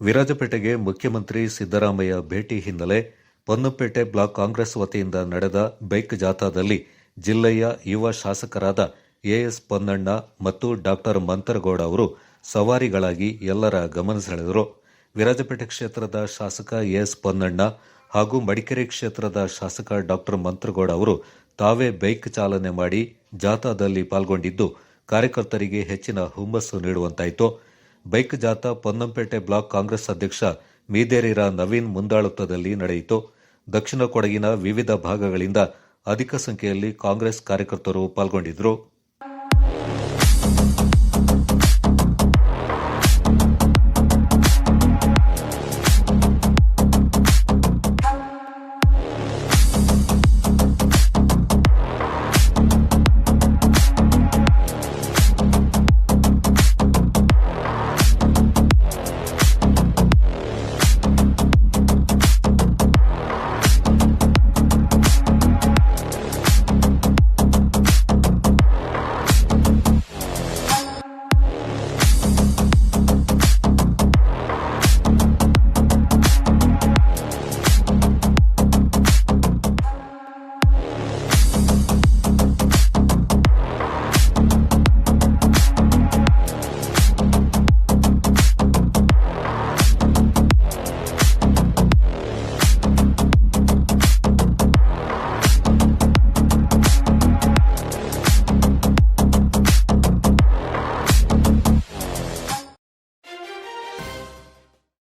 ವಿರಾಜಪೇಟೆಗೆ ಮುಖ್ಯಮಂತ್ರಿ ಸಿದ್ದರಾಮಯ್ಯ ಭೇಟಿ ಹಿನ್ನೆಲೆ ಪೊನ್ನಪೇಟೆ ಬ್ಲಾಕ್ ಕಾಂಗ್ರೆಸ್ ವತಿಯಿಂದ ನಡೆದ ಬೈಕ್ ಜಾಥಾದಲ್ಲಿ ಜಿಲ್ಲೆಯ ಯುವ ಶಾಸಕರಾದ ಎಎಸ್ ಪೊನ್ನಣ್ಣ ಮತ್ತು ಡಾಕ್ಟರ್ ಮಂತರಗೌಡ ಅವರು ಸವಾರಿಗಳಾಗಿ ಎಲ್ಲರ ಗಮನ ಸೆಳೆದರು. ವಿರಾಜಪೇಟೆ ಕ್ಷೇತ್ರದ ಶಾಸಕ ಎಎಸ್ ಪೊನ್ನಣ್ಣ ಹಾಗೂ ಮಡಿಕೇರಿ ಕ್ಷೇತ್ರದ ಶಾಸಕ ಡಾಕ್ಟರ್ ಮಂತ್ರಗೌಡ ಅವರು ತಾವೇ ಬೈಕ್ ಚಾಲನೆ ಮಾಡಿ ಜಾಥಾದಲ್ಲಿ ಪಾಲ್ಗೊಂಡಿದ್ದು, ಕಾರ್ಯಕರ್ತರಿಗೆ ಹೆಚ್ಚಿನ ಹುಮ್ಮಸ್ಸು ನೀಡುವಂತಾಯಿತು. ಬೈಕ್ ಜಾಥಾ ಪೊನ್ನಂಪೇಟೆ ಬ್ಲಾಕ್ ಕಾಂಗ್ರೆಸ್ ಅಧ್ಯಕ್ಷ ಮೀದೇರಿರ ನವೀನ್ ಮುಂದಾಳತ್ವದಲ್ಲಿ ನಡೆಯಿತು. ದಕ್ಷಿಣ ಕೊಡಗಿನ ವಿವಿಧ ಭಾಗಗಳಿಂದ ಅಧಿಕ ಸಂಖ್ಯೆಯಲ್ಲಿ ಕಾಂಗ್ರೆಸ್ ಕಾರ್ಯಕರ್ತರು ಪಾಲ್ಗೊಂಡಿದ್ದರು